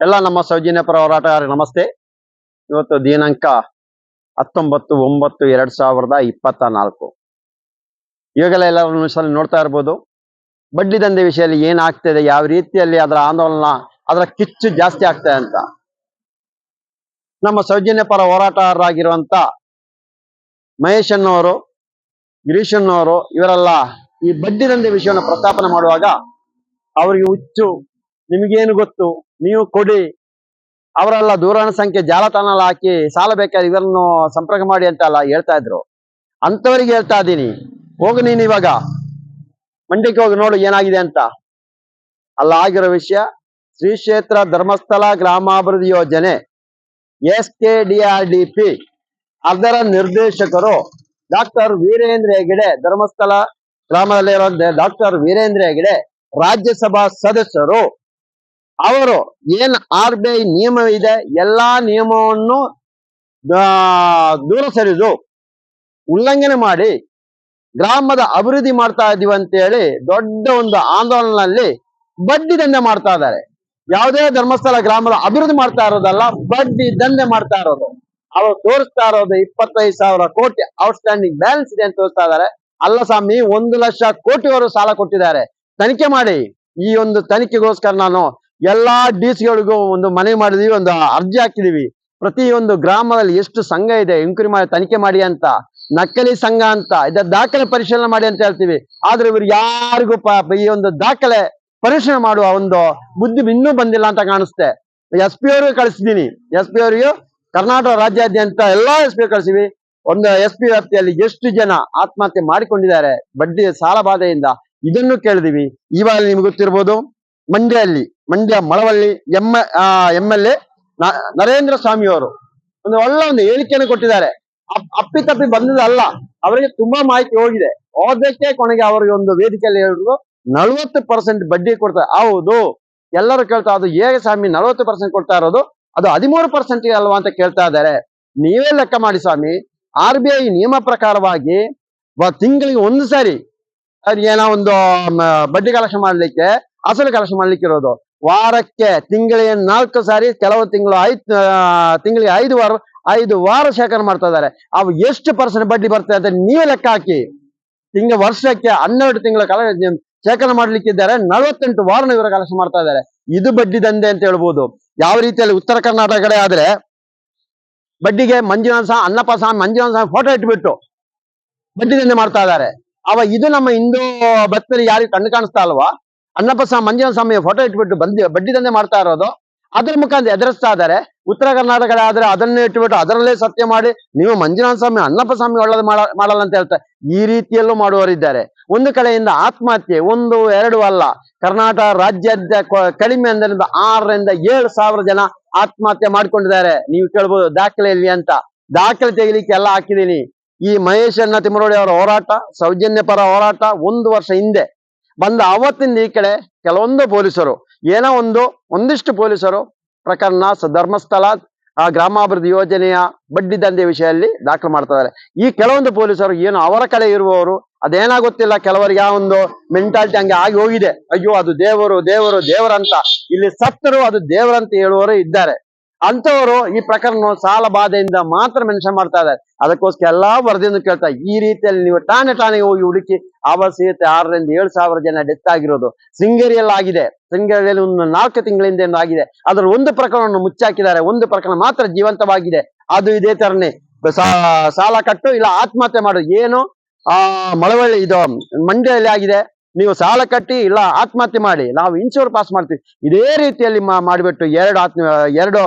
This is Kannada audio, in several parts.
ಎಲ್ಲ ನಮ್ಮ ಸೌಜನ್ಯ ಪರ ಹೋರಾಟಗಾರರಿಗೆ ನಮಸ್ತೆ. ಇವತ್ತು ದಿನಾಂಕ ಹತ್ತೊಂಬತ್ತು, ಒಂಬತ್ತು, ಎರಡ್ ಸಾವಿರದ ಇಪ್ಪತ್ತ ನಾಲ್ಕು. ಈಗಲೇ ಎಲ್ಲರೂ ನಿಮಿಷದಲ್ಲಿ ನೋಡ್ತಾ ಇರ್ಬೋದು. ಬಡ್ಡಿ ದಂಧೆ ವಿಷಯದಲ್ಲಿ ಏನಾಗ್ತಿದೆ, ಯಾವ ರೀತಿಯಲ್ಲಿ ಅದರ ಆಂದೋಲನ, ಅದರ ಕಿಚ್ಚು ಜಾಸ್ತಿ ಆಗ್ತದೆ ಅಂತ. ನಮ್ಮ ಸೌಜನ್ಯ ಪರ ಹೋರಾಟಗಾರರಾಗಿರುವಂತ ಮಹೇಶ್ ಅನ್ನೋರು, ಗಿರೀಶ್ ಅನ್ನೋರು, ಇವರೆಲ್ಲ ಈ ಬಡ್ಡಿ ದಂಧೆ ವಿಷಯವನ್ನು ಪ್ರಸ್ತಾಪನೆ ಮಾಡುವಾಗ ಅವರಿಗೆ ಹುಚ್ಚು, ನಿಮಗೇನು ಗೊತ್ತು? ನೀವು ಕೊಡಿ. ಅವರೆಲ್ಲ ದೂರವಾಣಿ ಸಂಖ್ಯೆ ಜಾಲತಾಣಲ್ಲಿ ಹಾಕಿ ಸಾಲ ಬೇಕಾದ್ರೆ ಇವರನ್ನು ಸಂಪರ್ಕ ಮಾಡಿ ಅಂತ ಎಲ್ಲ ಹೇಳ್ತಾ ಇದ್ರು. ಅಂತವರಿಗೆ ಹೇಳ್ತಾ ಇದ್ದೀನಿ ಹೋಗು ನೀನು ಇವಾಗ. ಮಂಡ್ಯಕ್ಕೆ ಹೋಗಿ ನೋಡು ಏನಾಗಿದೆ ಅಂತ. ಅಲ್ಲ ಆಗಿರೋ ವಿಷಯ ಶ್ರೀ ಕ್ಷೇತ್ರ ಧರ್ಮಸ್ಥಳ ಗ್ರಾಮಾಭಿವೃದ್ಧಿ ಯೋಜನೆ S K D R D P. ಅದರ ನಿರ್ದೇಶಕರು ಡಾಕ್ಟರ್ ವೀರೇಂದ್ರ ಹೆಗಡೆ ಧರ್ಮಸ್ಥಳ ಗ್ರಾಮದಲ್ಲಿರೋ ಡಾಕ್ಟರ್ ವೀರೇಂದ್ರ ಹೆಗಡೆ ರಾಜ್ಯಸಭಾ ಸದಸ್ಯರು ಅವರು ಏನ್ ಆರ್ ಬಿ ಐ ನಿಯಮ ಇದೆ ಎಲ್ಲಾ ನಿಯಮವನ್ನು ದೂರ ಸರಿದು ಉಲ್ಲಂಘನೆ ಮಾಡಿ ಗ್ರಾಮದ ಅಭಿವೃದ್ಧಿ ಮಾಡ್ತಾ ಇದೀವಿ ಅಂತೇಳಿ ದೊಡ್ಡ ಒಂದು ಆಂದೋಲನದಲ್ಲಿ ಬಡ್ಡಿ ದಂಧೆ ಮಾಡ್ತಾ ಇದ್ದಾರೆ. ಯಾವುದೇ ಧರ್ಮಸ್ಥಳ ಗ್ರಾಮದ ಅಭಿವೃದ್ಧಿ ಮಾಡ್ತಾ ಇರೋದಲ್ಲ, ಬಡ್ಡಿ ದಂಧೆ ಮಾಡ್ತಾ ಇರೋದು. ಅವರು ತೋರಿಸ್ತಾ ಇರೋದು ಇಪ್ಪತ್ತೈದು ಸಾವಿರ ಕೋಟಿ ಔಟ್ಸ್ಟ್ಯಾಂಡಿಂಗ್ ಬ್ಯಾಲೆನ್ಸ್ ಇದೆ ಅಂತ ತೋರಿಸ್ತಾ ಇದ್ದಾರೆ. ಅಲ್ಲ ಸ್ವಾಮಿ, ಒಂದು ಲಕ್ಷ ಕೋಟಿಯವರು ಸಾಲ ಕೊಟ್ಟಿದ್ದಾರೆ. ತನಿಖೆ ಮಾಡಿ. ಈ ಒಂದು ತನಿಖೆಗೋಸ್ಕರ ನಾನು ಎಲ್ಲಾ ಡಿಸಿಗಳಿಗೂ ಒಂದು ಮನವಿ ಮಾಡಿದೀವಿ, ಒಂದು ಅರ್ಜಿ ಹಾಕಿದೀವಿ. ಪ್ರತಿಯೊಂದು ಗ್ರಾಮದಲ್ಲಿ ಎಷ್ಟು ಸಂಘ ಇದೆ ಎಂಕ್ವೈರಿ ಮಾಡಿ, ತನಿಖೆ ಮಾಡಿ ಅಂತ, ನಕಲಿ ಸಂಘ ಅಂತ ಇದರ ದಾಖಲೆ ಪರಿಶೀಲನೆ ಮಾಡಿ ಅಂತ ಹೇಳ್ತೀವಿ. ಆದ್ರೆ ಇವ್ರು ಯಾರಿಗೂ ಈ ಒಂದು ದಾಖಲೆ ಪರಿಶೀಲನೆ ಮಾಡುವ ಒಂದು ಬುದ್ಧಿ ಇನ್ನೂ ಬಂದಿಲ್ಲ ಅಂತ ಕಾಣಿಸುತ್ತೆ ಎಸ್ ಪಿ ಅವರಿಗೆ ಕಳಿಸಿದೀನಿ ಎಸ್ ಪಿ ಅವರಿಗೆ ಕರ್ನಾಟಕ ರಾಜ್ಯಾದ್ಯಂತ ಎಲ್ಲಾ ಎಸ್ ಪಿ ಕಳಿಸಿವಿ ಒಂದು ಎಸ್ ಪಿ ವ್ಯಾಪ್ತಿಯಲ್ಲಿ ಎಷ್ಟು ಜನ ಆತ್ಮಹತ್ಯೆ ಮಾಡಿಕೊಂಡಿದ್ದಾರೆ, ಬಡ್ಡಿ ಸಾಲ ಬಾಧೆಯಿಂದ ಇದನ್ನು ಕೇಳಿದೀವಿ. ಇವಾಗ ನಿಮ್ಗೆ ಗೊತ್ತಿರ್ಬೋದು. ಮಂಡ್ಯಲ್ಲಿ Mandya Malavalli, M M L A Narendra Swamy ಅವರು ಒಂದು ಒಳ್ಳೆ ಒಂದು ಹೇಳಿಕೆಯನ್ನು ಕೊಟ್ಟಿದ್ದಾರೆ. ಅಪ್- ಅಪ್ಪಿತಪ್ಪಿ ಬಂದದಲ್ಲ ಅವರಿಗೆ ತುಂಬಾ ಮಾಹಿತಿ ಹೋಗಿದೆ. ಹೋದಕ್ಕೆ ಕೊನೆಗೆ ಅವರಿಗೆ ಒಂದು ವೇದಿಕೆಯಲ್ಲಿ ಹೇಳಿದ್ರು, ನಲವತ್ತು ಪರ್ಸೆಂಟ್ ಬಡ್ಡಿ ಕೊಡ್ತಾರೆ ಹೌದು, ಎಲ್ಲರೂ ಕೇಳ್ತಾ, ಅದು ಹೇಗೆ ಸ್ವಾಮಿ ನಲವತ್ತು ಪರ್ಸೆಂಟ್ ಕೊಡ್ತಾ ಇರೋದು? ಅದು ಹದಿಮೂರು ಪರ್ಸೆಂಟ್ ಅಲ್ವಾ ಅಂತ ಕೇಳ್ತಾ ಇದ್ದಾರೆ. ನೀವೇ ಲೆಕ್ಕ ಮಾಡಿ ಸ್ವಾಮಿ, ಆರ್ ಬಿ ಐ ನಿಯಮ ಪ್ರಕಾರವಾಗಿ ತಿಂಗಳಿಗೆ ಒಂದು ಸಾರಿ ಏನೋ ಒಂದು ಬಡ್ಡಿ ಕಲೆಕ್ಷನ್ ಮಾಡ್ಲಿಕ್ಕೆ ಅಸಲು ಕಲೆಕ್ಷನ್ ಮಾಡ್ಲಿಕ್ಕೆ ಇರೋದು ವಾರಕ್ಕೆ ತಿಂಗಳಿಗೆ ನಾಲ್ಕು ಸಾರಿ, ಕೆಲವು ತಿಂಗಳು ಐದು ತಿಂಗಳಿಗೆ ಐದು ವಾರ ಐದು ವಾರ ಶೇಖರಣೆ ಮಾಡ್ತಾ ಇದ್ದಾರೆ. ಅವು ಎಷ್ಟು ಪರ್ಸೆಂಟ್ ಬಡ್ಡಿ ಬರ್ತದೆ ಅಂತ ನೀವೇ ಲೆಕ್ಕ ಹಾಕಿ. ತಿಂಗ ವರ್ಷಕ್ಕೆ ಹನ್ನೆರಡು ತಿಂಗಳ ಕಾಲ ಶೇಖರಣೆ ಮಾಡ್ಲಿಕ್ಕಿದ್ದಾರೆ. ನಲವತ್ತೆಂಟು ವಾರನ ಇವರ ಕಲೆಕ್ಷನ್ ಮಾಡ್ತಾ ಇದ್ದಾರೆ. ಇದು ಬಡ್ಡಿ ದಂಧೆ ಅಂತ ಹೇಳ್ಬೋದು. ಯಾವ ರೀತಿಯಲ್ಲಿ ಉತ್ತರ ಕರ್ನಾಟಕ ಕಡೆ ಆದ್ರೆ ಬಡ್ಡಿಗೆ ಮಂಜುನಾಥ ಸ್ವಾಮಿ ಅನ್ನಪ್ಪ ಸ್ವಾಮಿ ಮಂಜುನಾಥ ಸ್ವಾಮಿ ಫೋಟೋ ಇಟ್ಬಿಟ್ಟು ಬಡ್ಡಿ ದಂಧೆ ಮಾಡ್ತಾ ಇದ್ದಾರೆ. ಅವ ಇದು ನಮ್ಮ ಹಿಂದೂ ಭಕ್ತರಿಗೆ ಯಾರಿಗೆ ಕಣ್ಣು ಕಾಣಿಸ್ತಾ ಅಲ್ವಾ ಅನ್ನಪ್ಪ ಸ್ವಾಮಿ ಮಂಜುನಾಥ ಸ್ವಾಮಿ ಫೋಟೋ ಇಟ್ಬಿಟ್ಟು ಬಂದಿ, ಬಡ್ಡಿ ದಂಧೆ ಮಾಡ್ತಾ ಇರೋದು. ಅದ್ರ ಮುಖಾಂತರ ಎದುರಿಸ್ತಾ ಇದ್ದಾರೆ. ಉತ್ತರ ಕರ್ನಾಟಕ ಆದ್ರೆ ಅದನ್ನೇ ಇಟ್ಬಿಟ್ಟು ಅದರಲ್ಲೇ ಸತ್ಯ ಮಾಡಿ, ನೀವು ಮಂಜುನಾಥ ಸ್ವಾಮಿ ಅನ್ನಪ್ಪ ಸ್ವಾಮಿ ಒಳ್ಳೇದು ಮಾಡ- ಮಾಡಲ್ಲ ಅಂತ ಹೇಳ್ತಾರೆ ಈ ರೀತಿಯಲ್ಲೂ ಮಾಡುವವರಿದ್ದಾರೆ ಒಂದು ಕಡೆಯಿಂದ ಆತ್ಮಹತ್ಯೆ, ಒಂದು, ಎರಡು ಅಲ್ಲ. ಕರ್ನಾಟಕ ರಾಜ್ಯದ ಕಡಿಮೆ ಅಂದ್ರಿಂದ ಆರರಿಂದ ಏಳು ಸಾವಿರ ಜನ ಆತ್ಮಹತ್ಯೆ ಮಾಡ್ಕೊಂಡಿದ್ದಾರೆ. ನೀವು ಕೇಳ್ಬೋದು ದಾಖಲೆಯಲ್ಲಿ ಅಂತ. ದಾಖಲೆ ತೆಗಿಲಿಕ್ಕೆ ಎಲ್ಲ ಹಾಕಿದೀನಿ ಈ ಮಹೇಶ್ ಅಣ್ಣ ತಿಮ್ಮರೋಡಿ ಅವರ ಹೋರಾಟ ಸೌಜನ್ಯ ಪರ ಹೋರಾಟ, ಒಂದು ವರ್ಷ ಹಿಂದೆ. ಬಂದ ಆವತ್ತಿಂದ ಈ ಕಡೆ ಕೆಲವೊಂದು ಪೊಲೀಸರು, ಏನೋ ಒಂದು, ಒಂದಿಷ್ಟು ಪೊಲೀಸರು, ಪ್ರಕರಣ ಧರ್ಮಸ್ಥಳ ಆ ಗ್ರಾಮಾಭಿವೃದ್ಧಿ ಯೋಜನೆಯ ಬಡ್ಡಿ ದಂಧೆ ವಿಷಯದಲ್ಲಿ ದಾಖಲು ಮಾಡ್ತಾ ಇದ್ದಾರೆ. ಈ ಕೆಲವೊಂದು ಪೊಲೀಸರು ಏನು ಅವರ ಕಡೆ ಇರುವವರು, ಅದೇನೋ ಗೊತ್ತಿಲ್ಲ, ಕೆಲವರಿಗೆ ಆ ಒಂದು ಮೆಂಟಾಲಿಟಿ ಹಂಗೆ ಆಗಿ ಹೋಗಿದೆ. ಅಯ್ಯೋ, ಅದು ದೇವರು ದೇವರು, ದೇವರಂತ. ಇಲ್ಲಿ ಸತ್ತರು, ಅದು ದೇವರಂತ ಹೇಳುವವರು ಇದ್ದಾರೆ. ಅಂತವರು ಈ ಪ್ರಕರಣ ಸಾಲ ಬಾಧೆಯಿಂದ ಮಾತ್ರ ಮೆನ್ಷನ್ ಮಾಡ್ತಾ ಇದ್ದಾರೆ. ಅದಕ್ಕೋಸ್ಕರ ಎಲ್ಲಾ ವರದಿಯನ್ನು ಕೇಳ್ತಾ ಈ ರೀತಿಯಲ್ಲಿ ನೀವು ಠಾಣೆ ಠಾಣೆಗೆ ಹೋಗಿ ಹುಡುಕಿ ಆವಾಸೀಯತೆ ಆರರಿಂದ ಏಳು ಸಾವಿರ ಜನ ಡೆತ್ ಆಗಿರೋದು ಶೃಂಗೇರಿಯಲ್ಲಿ ಆಗಿದೆ ಶೃಂಗೇರಿಯಲ್ಲಿ ಒಂದು ನಾಲ್ಕು ತಿಂಗಳಿಂದ ಆಗಿದೆ. ಅದರ ಒಂದು ಪ್ರಕರಣವನ್ನು ಮುಚ್ಚಾಕಿದ್ದಾರೆ. ಒಂದು ಪ್ರಕರಣ ಮಾತ್ರ ಜೀವಂತವಾಗಿದೆ. ಅದು ಇದೇ ತರನೇ ಸಾಲ ಕಟ್ಟು ಇಲ್ಲ ಆತ್ಮಹತ್ಯೆ ಮಾಡು. ಏನು? ಆ, ಮಳವಳ್ಳಿ ಇದು, ಮಂಡ್ಯದಲ್ಲಿ ಆಗಿದೆ. ನೀವು ಸಾಲ ಕಟ್ಟಿ ಇಲ್ಲ ಆತ್ಮಹತ್ಯೆ ಮಾಡಿ, ನಾವು ಇನ್ಶೂರ್ ಪಾಸ್ ಮಾಡ್ತೀವಿ. ಇದೇ ರೀತಿಯಲ್ಲಿ ಮಾಡಿಬಿಟ್ಟು ಎರಡು ಆತ್ಮ ಎರಡು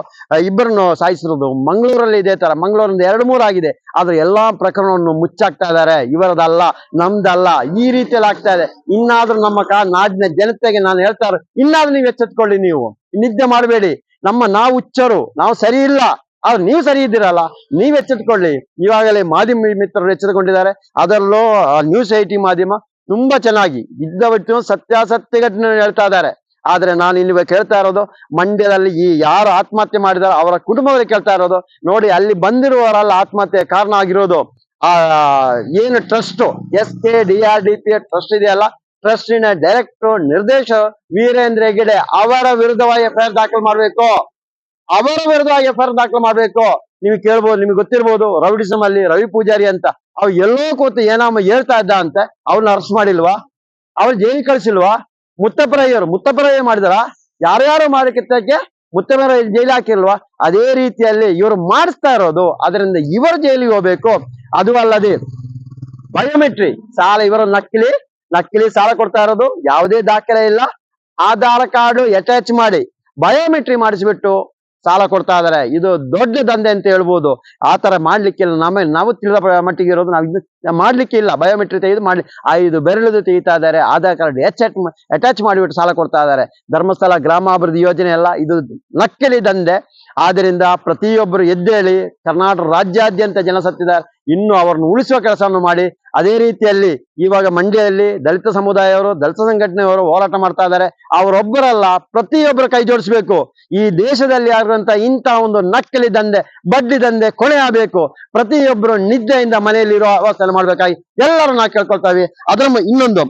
ಇಬ್ಬರನ್ನು ಸಾಯಿಸಿರೋದು ಮಂಗಳೂರಲ್ಲಿ ಇದೇ ತರ. ಮಂಗಳೂರಿಂದ ಎರಡು ಮೂರು ಆಗಿದೆ. ಆದ್ರೆ ಎಲ್ಲಾ ಪ್ರಕರಣವನ್ನು ಮುಚ್ಚಾಕ್ತಾ ಇದ್ದಾರೆ. ಇವರದಲ್ಲ, ನಮ್ದಲ್ಲ. ಈ ರೀತಿಯಲ್ಲಿ ಆಗ್ತಾ ಇದೆ. ಇನ್ನಾದ್ರೂ ನಮ್ಮ ಕಾ ನಾಡಿನ ಜನತೆಗೆ ನಾನು ಹೇಳ್ತಾ ಇರೋ ಇನ್ನಾದ್ರೂ ನೀವು ಎಚ್ಚೆತ್ಕೊಳ್ಳಿ ನೀವು. ನಿದ್ದೆ ಮಾಡಬೇಡಿ. ನಮ್ಮ ನಾವು ಹುಚ್ಚರು, ನಾವು ಸರಿ ಇಲ್ಲ. ಆದ್ರೆ ನೀವು ಸರಿ ಇದ್ದೀರಲ್ಲ, ನೀವ್ ಎಚ್ಚೆತ್ಕೊಳ್ಳಿ. ಇವಾಗಲೇ ಮಾಧ್ಯಮ ಮಿತ್ರರು ಎಚ್ಚೆತ್ಕೊಂಡಿದ್ದಾರೆ. ಅದರಲ್ಲೂ ನ್ಯೂಸ್ ಐಟಿ ಮಾಧ್ಯಮ ತುಂಬಾ ಚೆನ್ನಾಗಿ ಇದ್ದ ವ್ಯಕ್ತಿ ಸತ್ಯಾಸತ್ಯ ಘಟನೆ ಹೇಳ್ತಾ ಇದ್ದಾರೆ. ಆದ್ರೆ ನಾನು ಇಲ್ಲಿ ಕೇಳ್ತಾ ಇರೋದು, ಮಂಡ್ಯದಲ್ಲಿ ಈ ಯಾರು ಆತ್ಮಹತ್ಯೆ ಮಾಡಿದಾರೋ ಅವರ ಕುಟುಂಬದಲ್ಲಿ ಕೇಳ್ತಾ ಇರೋದು, ನೋಡಿ ಅಲ್ಲಿ ಬಂದಿರುವವರಲ್ಲ ಆತ್ಮಹತ್ಯೆ ಕಾರಣ ಆಗಿರೋದು. ಆ, ಏನು trust? S K D R D P trust ಇದೆಯಲ್ಲ? ಟ್ರಸ್ಟಿನ ಡೈರೆಕ್ಟರ್ ನಿರ್ದೇಶ ವೀರೇಂದ್ರ ಹೆಗ್ಗಡೆ ಅವರ ವಿರುದ್ಧವಾಗಿ ಎಫ್ಐಆರ್ ದಾಖಲು ಮಾಡಬೇಕು. ಅವರ ವಿರುದ್ಧವಾಗಿ ಎಫ್ಐಆರ್ ದಾಖಲು ಮಾಡಬೇಕು. ನೀವು ಕೇಳ್ಬೋದು, ನಿಮ್ಗೆ ಗೊತ್ತಿರ್ಬೋದು ರೌಡಿಸಮ್ ಅಲ್ಲಿ ರವಿ ಪೂಜಾರಿ ಅಂತ. ಅವ್ ಎಲ್ಲೋ ಕೂತು ಏನಮ್ಮ ಹೇಳ್ತಾ ಇದ್ದ ಅಂತ ಅವ್ರನ್ನ ಅರೆಸ್ಟ್ ಮಾಡಿಲ್ವಾ? ಅವ್ರು ಜೈಲಿಗೆ ಕಳಿಸಿಲ್ವಾ? ಮುತ್ತಪ್ಪರಯ್ಯರು ಮುತ್ತಪ್ಪರಯ್ಯ ಮಾಡಿದಾರ? ಯಾರ್ಯಾರು ಮಾಡಿದ್ದಕ್ಕೆ ಮುತ್ತಪ್ಪರ ಜೈಲು ಹಾಕಿಲ್ವಾ? ಅದೇ ರೀತಿಯಲ್ಲಿ ಇವರು ಮಾಡಿಸ್ತಾ ಇರೋದು. ಅದರಿಂದ ಇವರು ಜೈಲಿಗೆ ಹೋಗ್ಬೇಕು. ಅದು ಅಲ್ಲದೆ ಬಯೋಮೆಟ್ರಿ ಸಾಲ ಇವರು ನಕಲಿ ನಕಲಿ ಸಾಲ ಕೊಡ್ತಾ ಇರೋದು. ಯಾವುದೇ ದಾಖಲೆ ಇಲ್ಲ. ಆಧಾರ್ ಕಾರ್ಡ್ ಅಟ್ಯಾಚ್ ಮಾಡಿ ಬಯೋಮೆಟ್ರಿ ಮಾಡಿಸ್ಬಿಟ್ಟು ಸಾಲ ಕೊಡ್ತಾ ಇದಾರೆ ಇದು ದೊಡ್ಡ ದಂಧೆ ಅಂತ ಹೇಳ್ಬೋದು. ಆ ತರ ಮಾಡ್ಲಿಕ್ಕೆ ನಮ್ಮ ನಾವು ತಿಳಿದ ಮಟ್ಟಿಗೆ ಇರೋದು ನಾವು ಇದು ಮಾಡ್ಲಿಕ್ಕೆ ಇಲ್ಲ ಬಯೋಮೆಟ್ರಿ ತೆಗೆದು ಮಾಡ್ಲಿ. ಐದು ಬೆರಳದು ತೆಗಿತಾ ಇದ್ದಾರೆ, ಆಧಾರ್ ಕಾರ್ಡ್ ಎಚ್ ಅಟ್ಯಾಚ್ ಮಾಡಿಬಿಟ್ಟು ಸಾಲ ಕೊಡ್ತಾ ಇದ್ದಾರೆ. ಧರ್ಮಸ್ಥಳ ಗ್ರಾಮಾಭಿವೃದ್ಧಿ ಯೋಜನೆ ಎಲ್ಲ ಇದು ನಕ್ಕಲಿ ದಂಧೆ. ಆದ್ದರಿಂದ ಪ್ರತಿಯೊಬ್ಬರು ಎದ್ದೇಳಿ ಕರ್ನಾಟಕ ರಾಜ್ಯಾದ್ಯಂತ ಜನ ಸತ್ತಿದ್ದಾರೆ ಇನ್ನು ಅವರನ್ನು ಉಳಿಸುವ ಕೆಲಸವನ್ನು ಮಾಡಿ. ಅದೇ ರೀತಿಯಲ್ಲಿ ಇವಾಗ ಮಂಡ್ಯದಲ್ಲಿ ದಲಿತ ಸಮುದಾಯವರು, ದಲಿತ ಸಂಘಟನೆಯವರು ಹೋರಾಟ ಮಾಡ್ತಾ ಇದ್ದಾರೆ. ಅವರೊಬ್ಬರಲ್ಲ, ಪ್ರತಿಯೊಬ್ಬರು ಕೈ ಜೋಡಿಸಬೇಕು. ಈ ದೇಶದಲ್ಲಿ ಆಗಿರುವಂತ ಇಂಥ ಒಂದು ನಕ್ಕಲಿ ದಂಧೆ ಬಡ್ಡಿ ದಂಧೆ ಕೊಳೆ ಆಗಬೇಕು. ಪ್ರತಿಯೊಬ್ಬರು ನಿದ್ದೆಯಿಂದ ಮನೆಯಲ್ಲಿರೋ ಅವಸ್ಥೆ ಮಾಡ್ಬೇಕಾಗಿ ಎಲ್ಲರೂ ನಾವು ಕೇಳ್ಕೊಳ್ತಾವೆ ಅದ್ರ ಇನ್ನೊಂದು,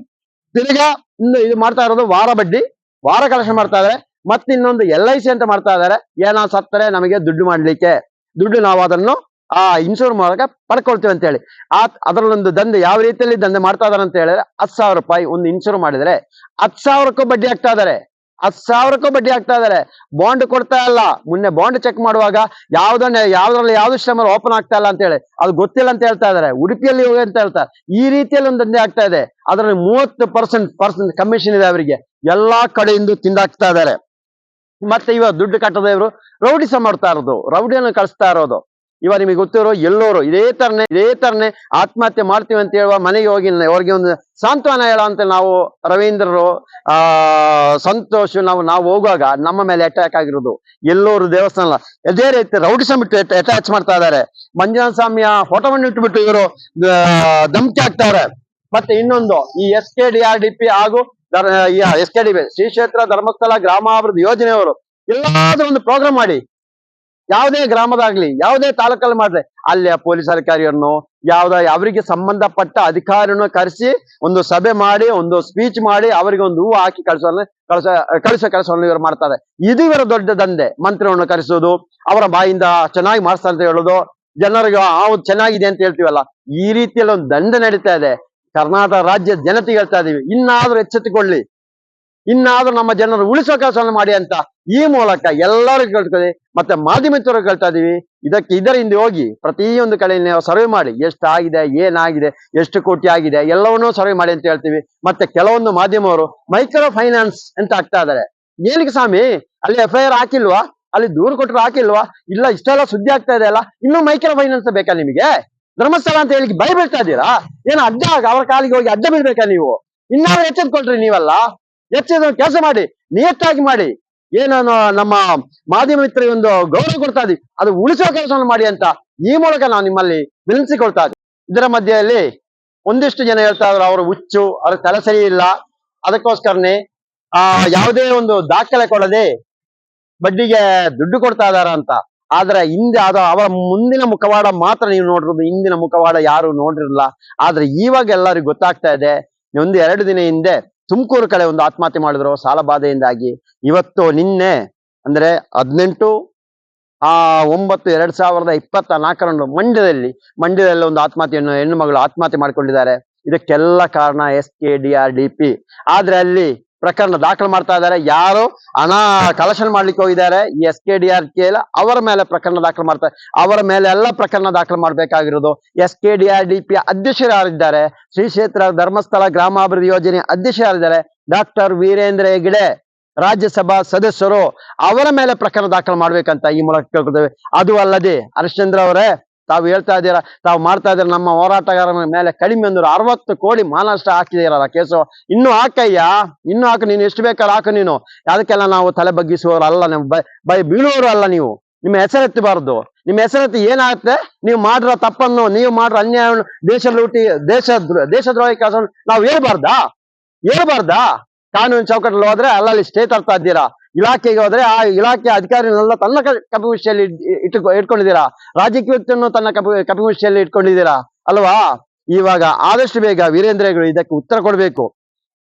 ತಿರ್ಗಾ ಇನ್ನು ಇದು ಮಾಡ್ತಾ ಇರೋದು ವಾರ ಬಡ್ಡಿ. ವಾರ ಕಲೆಕ್ಷನ್ ಮಾಡ್ತಾ ಇದಾರೆ ಮತ್ತೆ ಇನ್ನೊಂದು ಎಲ್ ಐ ಸಿ ಅಂತ ಮಾಡ್ತಾ ಇದಾರೆ ಏನೋ ಸತ್ತರೆ ನಮಗೆ ದುಡ್ಡು ಮಾಡ್ಲಿಕ್ಕೆ. ದುಡ್ಡು ನಾವು ಅದನ್ನು, ಆ ಇನ್ಶೂರ್ ಮೂಲಕ ಪಡ್ಕೊಳ್ತೀವಿ ಅಂತ ಹೇಳಿ. ಆ ಅದರಲ್ಲೊಂದು ದಂಧೆ ಯಾವ ರೀತಿಯಲ್ಲಿ ದಂಧೆ ಮಾಡ್ತಾ ಇದಾರೆ ಅಂತ ಹೇಳಿದ್ರೆ ಹತ್ತು ಸಾವಿರ ರೂಪಾಯಿ ಒಂದು ಇನ್ಶೂರ್ ಮಾಡಿದ್ರೆ ಹತ್ತು ಸಾವಿರಕ್ಕೂ ಬಡ್ಡಿ ಆಗ್ತಾ ಇದಾರೆ ಹತ್ತು ಸಾವಿರಕ್ಕೂ ಬಡ್ಡಿ ಹಾಕ್ತಾ ಇದಾರೆ ಬಾಂಡ್ ಕೊಡ್ತಾ ಇಲ್ಲ. ಮುನ್ನೆ ಬಾಂಡ್ ಚೆಕ್ ಮಾಡುವಾಗ ಯಾವ್ದನ್ನ ಯಾವ್ದ್ರಲ್ಲಿ ಯಾವ್ದು ಶ್ರಮ ಓಪನ್ ಆಗ್ತಾ ಇಲ್ಲ ಅಂತ ಹೇಳಿ. ಅದು ಗೊತ್ತಿಲ್ಲ ಅಂತ ಹೇಳ್ತಾ ಇದಾರೆ ಉಡುಪಿಯಲ್ಲಿ ಹೋಗಿ ಅಂತ ಹೇಳ್ತಾರೆ ಈ ರೀತಿಯಲ್ಲಿ ಒಂದು ದಂಧೆ ಆಗ್ತಾ ಇದೆ. ಅದರಲ್ಲಿ ಮೂವತ್ತು ಪರ್ಸೆಂಟ್ ಪರ್ಸೆಂಟ್ ಕಮಿಷನ್ ಇದೆ ಅವರಿಗೆ. ಎಲ್ಲಾ ಕಡೆಯಿಂದ ತಿಂದಾಕ್ತಾ ಇದಾರೆ ಮತ್ತೆ ಇವಾಗ ದುಡ್ಡು ಕಟ್ಟದ ಇವರು ರೌಡಿಸ ಮಾಡ್ತಾ ಇರೋದು. ರೌಡಿಯನ್ನು ಕಳಿಸ್ತಾ ಇರೋದು. ಇವಾಗ ನಿಮಗೆ ಗೊತ್ತಿರೋ ಎಲ್ಲೋರು ಇದೇ ತರನೇ ಇದೇ ತರನೇ ಆತ್ಮಹತ್ಯೆ ಮಾಡ್ತೀವಿ ಅಂತ ಹೇಳುವ ಮನೆಗೆ ಹೋಗಿ ಅವ್ರಿಗೆ ಒಂದು ಸಾಂತ್ವನ ಹೇಳ ಅಂತ ನಾವು ರವೀಂದ್ರರು, ಆ, ಸಂತೋಷ್ ನಾವು ನಾವು ಹೋಗುವಾಗ ನಮ್ಮ ಮೇಲೆ ಅಟ್ಯಾಕ್ ಆಗಿರೋದು. ಎಲ್ಲೋರು ದೇವಸ್ಥಾನ ಅದೇ ರೀತಿ ರೌಡಿಸಂ ಬಿಟ್ಟು ಅಟ್ಯಾಚ್ ಮಾಡ್ತಾ ಇದ್ದಾರೆ. ಮಂಜುನಾಥ ಸ್ವಾಮಿಯ ಫೋಟೋವನ್ನು ಇಟ್ಬಿಟ್ಟು ಇವರು ಧಮಕಿ ಹಾಕ್ತಾರೆ. ಮತ್ತೆ ಇನ್ನೊಂದು, ಈ S K D R D P ಹಾಗೂ S K D P Shri Kshetra Dharmasthala ಗ್ರಾಮಾಭಿವೃದ್ಧಿ ಯೋಜನೆಯವರು, ಎಲ್ಲಾದ್ರೂ ಒಂದು ಪ್ರೋಗ್ರಾಮ್ ಮಾಡಿ. ಯಾವುದೇ ಗ್ರಾಮದಾಗ್ಲಿ, ಯಾವುದೇ ತಾಲೂಕಲ್ಲಿ ಮಾಡ್ಲಿ ಅಲ್ಲಿ ಪೊಲೀಸ್ ಅಧಿಕಾರಿಯನ್ನು, ಯಾವ್ದ ಅವರಿಗೆ ಸಂಬಂಧಪಟ್ಟ ಅಧಿಕಾರಿಯನ್ನು ಕರೆಸಿ, ಒಂದು ಸಭೆ ಮಾಡಿ, ಒಂದು ಸ್ಪೀಚ್ ಮಾಡಿ, ಅವರಿಗೆ ಒಂದು ಹೂವು ಹಾಕಿ ಕಳಿಸೋ ಕಳಿಸ, ಕಳಿಸೋ ಕೆಲಸವನ್ನು ಇವರು ಮಾಡ್ತಾರೆ. ಇದು ಇವರ ದೊಡ್ಡ ದಂಧೆ, ಮಂತ್ರಿಯನ್ನು ಕರೆಸೋದು, ಅವರ ಬಾಯಿಂದ ಚೆನ್ನಾಗಿ ಮಾಡಿಸ್ತಾರೆ ಅಂತ ಹೇಳೋದು, ಜನರಿಗೆ ಅವ್ ಚೆನ್ನಾಗಿದೆ ಅಂತ ಹೇಳ್ತೀವಲ್ಲ, ಈ ರೀತಿಯಲ್ಲಿ ಒಂದು ದಂಧೆ ನಡೀತಾ ಇದೆ. ಕರ್ನಾಟಕ ರಾಜ್ಯದ ಜನತೆಗೆ ಹೇಳ್ತಾ ಇದೀವಿ, ಇನ್ನಾದ್ರೂ ಎಚ್ಚೆತ್ತುಕೊಳ್ಳಿ. ಇನ್ನಾದ್ರೂ ನಮ್ಮ ಜನರು ಉಳಿಸೋ ಕೆಲಸವನ್ನು ಮಾಡಿ ಅಂತ ಈ ಮೂಲಕ ಎಲ್ಲರೂ ಕೇಳ್ತದೆ ಮತ್ತೆ ಮಾಧ್ಯಮಿತರು ಕೇಳ್ತಾ ಇದೀವಿ. ಇದಕ್ಕೆ ಇದರ ಹಿಂದೆ ಹೋಗಿ ಪ್ರತಿಯೊಂದು ಕಡೆ ನಾವು ಸರ್ವೆ ಮಾಡಿ. ಎಷ್ಟಾಗಿದೆ, ಏನಾಗಿದೆ, ಎಷ್ಟು ಕೋಟಿ ಆಗಿದೆ, ಎಲ್ಲವನ್ನೂ ಸರ್ವೆ ಮಾಡಿ ಅಂತ ಹೇಳ್ತೀವಿ. ಮತ್ತೆ ಕೆಲವೊಂದು ಮಾಧ್ಯಮವರು ಮೈಕ್ರೋ ಫೈನಾನ್ಸ್ ಅಂತ ಆಗ್ತಾ ಇದಾರೆ ಏನಕ್ಕೆ ಸ್ವಾಮಿ? ಅಲ್ಲಿ ಎಫ್ ಐ ಹಾಕಿಲ್ವಾ? ಅಲ್ಲಿ ದೂರು ಕೊಟ್ಟರು ಹಾಕಿಲ್ವಾ? ಇಲ್ಲ ಇಷ್ಟೆಲ್ಲ ಸುದ್ದಿ ಆಗ್ತಾ ಇದೆ ಅಲ್ಲ? ಇನ್ನೂ ಮೈಕ್ರೋ ಫೈನಾನ್ಸ್ ಬೇಕಾ ನಿಮಗೆ? ಧರ್ಮಸ್ಥಳ ಅಂತ ಹೇಳಿ ಭಯ ಬೀಳ್ತಾ ಇದ್ದೀರಾ? ಏನು ಅಡ್ಡ ಅವ್ರ ಕಾಲಿಗೆ ಹೋಗಿ ಅಡ್ಡ ಬೀಳ್ಬೇಕಾ ನೀವು? ಇನ್ನಾದ್ರೂ ಎಚ್ಚೆತ್ಕೊಳ್ರಿ ನೀವಲ್ಲ. ಎಚ್ಚೆದ ಕೆಲಸ ಮಾಡಿ, ನಿಯತ್ತಾಗಿ ಮಾಡಿ. ಏನು ನಮ್ಮ ಮಾಧ್ಯಮ ಮಿತ್ರರಿಗೆ ಒಂದು ಗೌರವ ಕೊಡ್ತಾ ಇದೆ ಅದು ಉಳಿಸೋ ಕೆಲಸವನ್ನು ಮಾಡಿ ಅಂತ ಈ ಮೂಲಕ ನಾವು ನಿಮ್ಮಲ್ಲಿ ವಿನಂತಿಸಿಕೊಳ್ತಾ ಇದರ ಮಧ್ಯೆಯಲ್ಲಿ ಒಂದಿಷ್ಟು ಜನ ಹೇಳ್ತಾ ಇದ್ರು, ಅವರು ಹುಚ್ಚು, ಅವ್ರ ತಲೆ ಸರಿ ಇಲ್ಲ. ಅದಕ್ಕೋಸ್ಕರನೇ, ಆ, ಯಾವುದೇ ಒಂದು ದಾಖಲೆ ಕೊಡದೆ ಬಡ್ಡಿಗೆ ದುಡ್ಡು ಕೊಡ್ತಾ ಇದಾರ ಅಂತ. ಆದ್ರೆ ಹಿಂದೆ ಅದು ಅವರ ಮುಂದಿನ ಮುಖವಾಡ ಮಾತ್ರ ನೀವು ನೋಡಿರೋದು, ಹಿಂದಿನ ಮುಖವಾಡ ಯಾರು ನೋಡಿರಲ್ಲ. ಆದ್ರೆ ಇವಾಗ ಎಲ್ಲರಿಗೂ ಗೊತ್ತಾಗ್ತಾ ಇದೆ, ಒಂದು ಎರಡು ದಿನ ಹಿಂದೆ ತುಮಕೂರು ಕಡೆ ಒಂದು ಆತ್ಮಹತ್ಯೆ ಮಾಡಿದ್ರು ಸಾಲ ಬಾಧೆಯಿಂದಾಗಿ ಇವತ್ತು ನಿನ್ನೆ, ಅಂದ್ರೆ ಹದಿನೆಂಟು, ಆ, ಒಂಬತ್ತು, ಎರಡ್ ಸಾವಿರದ ಇಪ್ಪತ್ತ ನಾಲ್ಕರಂದು ಮಂಡ್ಯದಲ್ಲಿ ಮಂಡ್ಯದಲ್ಲಿ ಒಂದು ಆತ್ಮಹತ್ಯೆಯನ್ನು ಹೆಣ್ಣು ಮಗಳು ಆತ್ಮಹತ್ಯೆ ಮಾಡಿಕೊಂಡಿದ್ದಾರೆ. ಇದಕ್ಕೆಲ್ಲ ಕಾರಣ S K D R D P. ಆದ್ರೆ ಅಲ್ಲಿ ಪ್ರಕರಣ ದಾಖಲು ಮಾಡ್ತಾ ಇದ್ದಾರೆ. ಯಾರು ಹಣ ಕಲೆಕ್ಷನ್ ಮಾಡ್ಲಿಕ್ಕೆ ಹೋಗಿದ್ದಾರೆ S K D R K ಅವರ ಮೇಲೆ ಪ್ರಕರಣ ದಾಖಲು ಮಾಡ್ತಾರೆ ಅವರ ಮೇಲೆ ಎಲ್ಲ ಪ್ರಕರಣ ದಾಖಲು ಮಾಡಬೇಕಾಗಿರೋದು. S K D R D P ಅಧ್ಯಕ್ಷರು ಯಾರಿದ್ದಾರೆ? ಶ್ರೀ ಕ್ಷೇತ್ರ ಧರ್ಮಸ್ಥಳ ಗ್ರಾಮಾಭಿವೃದ್ಧಿ ಯೋಜನೆ ಅಧ್ಯಕ್ಷ ಯಾರಿದ್ದಾರೆ? ಡಾಕ್ಟರ್ ವೀರೇಂದ್ರ ಹೆಗ್ಡೆ, ರಾಜ್ಯಸಭಾ ಸದಸ್ಯರು ಅವರ ಮೇಲೆ ಪ್ರಕರಣ ದಾಖಲು ಮಾಡ್ಬೇಕಂತ ಈ ಮೂಲಕ ಕೇಳ್ಕೊಳ್ತೇವೆ ಅದು ಅಲ್ಲದೆ ಹರಿಶ್ಚಂದ್ರ ಅವರೇ ತಾವು ಹೇಳ್ತಾ ಇದ್ದೀರಾ, ತಾವು ಮಾಡ್ತಾ ಇದ್ದೀರಾ, ನಮ್ಮ ಹೋರಾಟಗಾರನ ಮೇಲೆ ಕಡಿಮೆ ಅಂದ್ರೆ ಅರವತ್ತು ಕೋಟಿ ಮಾನಷ್ಟ ಹಾಕಿದ್ದೀರಲ್ಲ ಕೇಸು. ಇನ್ನು ಹಾಕಯ್ಯ? ಇನ್ನು ಹಾಕು, ನೀನು ಎಷ್ಟು ಬೇಕಾದ್ರೆ ಹಾಕು ನೀನು. ಅದಕ್ಕೆಲ್ಲ ನಾವು ತಲೆ ಬಗ್ಗಿಸುವವರು ಅಲ್ಲ ನೀವು, ಬೈ ಬೀಳುವವರು ಅಲ್ಲ ನೀವು. ನಿಮ್ಮ ಹೆಸರೆತ್ತಬಾರ್ದು. ನಿಮ್ಮ ಹೆಸರೆತ್ತಿ ಏನಾಗುತ್ತೆ? ನೀವು ಮಾಡಿರೋ ತಪ್ಪನ್ನು, ನೀವು ಮಾಡಿರೋ ಅನ್ಯಾಯವನ್ನು ದೇಶ ಲೂಟಿ ದೇಶ ದೇಶದ್ರೋಹಿ ಕೆಲಸವನ್ನು ನಾವು ಹೇಳ್ಬಾರ್ದಾ? ಹೇಳ್ಬಾರ್ದಾ? ಕಾನೂನು ಚೌಕಟ್ಟಲ್ಲಿ ಹೋದ್ರೆ ಅಲ್ಲಲ್ಲಿ ಸ್ಟೇ ತರ್ತಾ ಇದ್ದೀರಾ? ಇಲಾಖೆಗೆ ಹೋದ್ರೆ ಆ ಇಲಾಖೆ ಅಧಿಕಾರಿನೆಲ್ಲ ತನ್ನ ಕಪಿಮುಷ್ಟಿಯಲ್ಲಿ ಇಟ್ಟು ಇಟ್ಕೊಂಡಿದ್ದೀರಾ? ರಾಜಕೀಯ ವ್ಯಕ್ತಿಯನ್ನು ತನ್ನ ಕಪಿ, ಕಪಿಮುಷ್ಟಿಯಲ್ಲಿ ಇಟ್ಕೊಂಡಿದ್ದೀರಾ? ಅಲ್ವಾ? ಇವಾಗ ಆದಷ್ಟು ಬೇಗ ವೀರೇಂದ್ರಗಳು ಇದಕ್ಕೆ ಉತ್ತರ ಕೊಡಬೇಕು.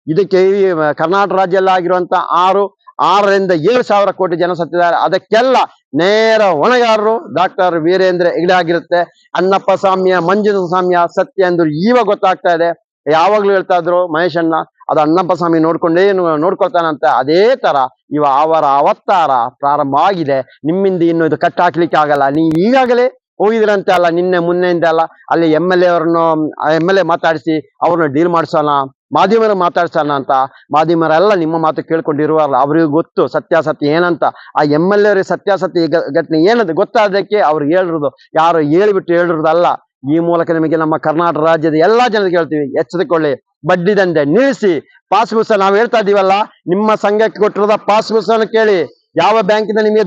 ಇದಕ್ಕೆ ಈ ಕರ್ನಾಟಕ ರಾಜ್ಯದಲ್ಲಿ ಆಗಿರುವಂತ ಆರು, ಆರರಿಂದ ಏಳು ಸಾವಿರ ಕೋಟಿ ಜನ ಸತ್ತಿದ್ದಾರೆ. ಅದಕ್ಕೆಲ್ಲ ನೇರ ಹೊಣೆಗಾರರು ಡಾಕ್ಟರ್ ವೀರೇಂದ್ರ ಹೆಗ್ಡೆ ಆಗಿರುತ್ತೆ. ಅಣ್ಣಪ್ಪ ಸ್ವಾಮಿಯ, ಮಂಜುನಾಥ ಸ್ವಾಮಿಯ ಸತ್ಯ ಎಂದು ಇವಾಗ ಗೊತ್ತಾಗ್ತಾ ಇದೆ. ಯಾವಾಗ್ಲೂ ಹೇಳ್ತಾ ಇದ್ರು ಮಹೇಶಣ್ಣ, ಅದು ಅಣ್ಣಪ್ಪ ಸ್ವಾಮಿ ನೋಡ್ಕೊಂಡೇ, ನೋಡ್ಕೊಳ್ತಾನಂತ. ಅದೇ ತರ ಇವ ಅವರ ಅವತಾರ ಪ್ರಾರಂಭ ಆಗಿದೆ. ನಿಮ್ಮಿಂದ ಇನ್ನು ಇದು ಕಟ್ ಹಾಕ್ಲಿಕ್ಕೆ ಆಗಲ್ಲ. ನೀ ಈಗಾಗಲೇ ಹೋಗಿದ್ರಂತೆ ಅಲ್ಲ, ನಿನ್ನೆ ಮೊನ್ನೆಯಿಂದ ಅಲ್ಲ, ಅಲ್ಲಿ ಎಂ ಎಲ್ ಎ ಅವರನ್ನು ಎಂ ಎಲ್ ಎ ಮಾತಾಡಿಸಿ ಅವ್ರನ್ನ ಡೀಲ್ ಮಾಡಿಸೋಣ, ಮಾಧ್ಯಮರ ಮಾತಾಡ್ಸೋಣ ಅಂತ. ಮಾಧ್ಯಮರೆಲ್ಲ ನಿಮ್ಮ ಮಾತು ಕೇಳ್ಕೊಂಡಿರುವಲ್ಲ ಅವ್ರಿಗೆ ಗೊತ್ತು ಸತ್ಯಾಸತ್ಯ ಏನಂತ. ಆ ಎಂ ಎಲ್ ಎ ಸತ್ಯಾಸತ್ಯ ಘಟನೆ ಏನದು ಗೊತ್ತಾದಕ್ಕೆ ಅವ್ರು ಹೇಳಿರೋದು. ಯಾರು ಹೇಳಿಬಿಟ್ಟು ಹೇಳಿರೋದಲ್ಲ. ಈ ಮೂಲಕ ನಿಮಗೆ ನಮ್ಮ ಕರ್ನಾಟಕ ರಾಜ್ಯದ ಎಲ್ಲಾ ಜನರಿಗೆ ಹೇಳ್ತೀವಿ, ಎಚ್ಚರಿಕೊಳ್ಳಿ. ಬಡ್ಡಿ ದಂಧೆ ನಿಲ್ಲಿಸಿ. ಪಾಸ್ ಬುಕ್ಸ್ ನಾವು ಹೇಳ್ತಾ ಇದೀವಲ್ಲ ನಿಮ್ಮ ಸಂಘಕ್ಕೆ ಕೊಟ್ಟಿರೋದ ಪಾಸ್ ಅನ್ನು ಕೇಳಿ. ಯಾವ ಬ್ಯಾಂಕಿಂದ ನಿಮಗೆ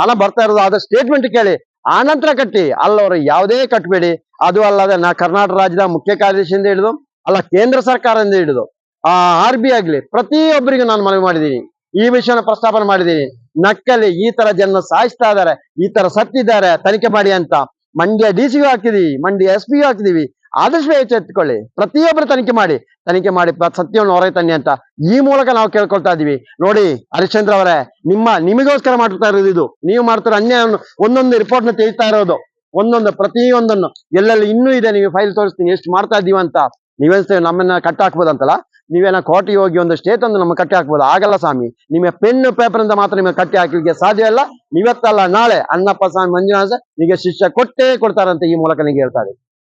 ಹಣ ಬರ್ತಾ ಇರೋದು ಅದ ಸ್ಟೇಟ್ಮೆಂಟ್ ಕೇಳಿ. ಆನಂತರ ನಂತರ ಕಟ್ಟಿ. ಅಲ್ಲವರು, ಯಾವುದೇ ಕಟ್ಟಬೇಡಿ ಅದು ಅಲ್ಲದೆ ನಾ ಕರ್ನಾಟಕ ರಾಜ್ಯದ ಮುಖ್ಯ ಕಾರ್ಯದರ್ಶಿಯಿಂದ ಹಿಡಿದು, ಅಲ್ಲ ಕೇಂದ್ರ ಸರ್ಕಾರದಿಂದ ಹಿಡಿದು, ಆ ಆರ್ ಬಿ ಆಗ್ಲಿ, ಪ್ರತಿಯೊಬ್ಬರಿಗೂ ನಾನು ಮನವಿ ಮಾಡಿದ್ದೀನಿ. ಈ ವಿಷಯನ ಪ್ರಸ್ತಾಪನೆ ಮಾಡಿದ್ದೀನಿ. ನಕ್ಕಲಿ ಈ ತರ ಜನ ಸಾಯಿಸ್ತಾ ಇದ್ದಾರೆ, ಈ ತರ ಸತ್ತಿದ್ದಾರೆ, ತನಿಖೆ ಮಾಡಿ ಅಂತ. ಮಂಡ್ಯ ಡಿ ಸಿಗೂ ಹಾಕಿದೀವಿ, ಮಂಡ್ಯ ಎಸ್ ಪಿಗೂ ಹಾಕಿದೀವಿ. ಆದಷ್ಟು ಎಚ್ಚೆತ್ತುಕೊಳ್ಳಿ ಪ್ರತಿಯೊಬ್ಬರು ತನಿಖೆ ಮಾಡಿ ತನಿಖೆ ಮಾಡಿ, ಪ- ಸತ್ಯವನ್ನು ಹೊರಗೆ ತನ್ನಿ ಅಂತ ಈ ಮೂಲಕ ನಾವು ಕೇಳ್ಕೊಳ್ತಾ ಇದೀವಿ ನೋಡಿ, ಹರಿಶ್ಚಂದ್ರ ಅವರೇ, ನಿಮ್ಮ, ನಿಮಗೋಸ್ಕರ ಮಾಡ್ತಾ ಇರೋದು ಇದು. ನೀವು ಮಾಡ್ತಿರೋ ಅನ್ಯಾಯವನ್ನು ಒಂದೊಂದು ರಿಪೋರ್ಟ್ನ ತೆಗಿತಾ ಇರೋದು. ಒಂದೊಂದು, ಪ್ರತಿಯೊಂದನ್ನು ಎಲ್ಲೆಲ್ಲಿ ಇನ್ನೂ ಇದೆ, ನೀವು ಫೈಲ್ ತೋರಿಸ್ತೀನಿ, ಎಷ್ಟು ಮಾಡ್ತಾ ಇದೀವಿ ಅಂತ. ನೀವೇನ್ ನಮ್ಮನ್ನ ಕಟ್ಟ ಹಾಕ್ಬೋದಂತಲ್ಲ ನೀವೇನ ಕೋಟಿಗೆ ಹೋಗಿ ಒಂದು ಸ್ಟೇಟ್ ಒಂದು ನಮ್ಮ ಕಟ್ಟಿ ಹಾಕ್ಬೋದು. ಆಗಲ್ಲ ಸ್ವಾಮಿ. ನಿಮ್ಮ ಪೆನ್ ಪೇಪರ್ ಅಂತ ಮಾತ್ರ ನಿಮಗೆ ಕಟ್ಟಿ ಹಾಕಲಿಕ್ಕೆ ಸಾಧ್ಯ ಇಲ್ಲ. ಇವತ್ತಲ್ಲ ನಾಳೆ ಅಣ್ಣಪ್ಪ ಸ್ವಾಮಿ ಮಂಜುನಾಥ ನಿಮಗೆ ಶಿಷ್ಯ ಕೊಟ್ಟೇ ಕೊಡ್ತಾರಂತೆ ಈ ಮೂಲಕ ನಿಮಗೆ ಹೇಳ್ತಾರೆ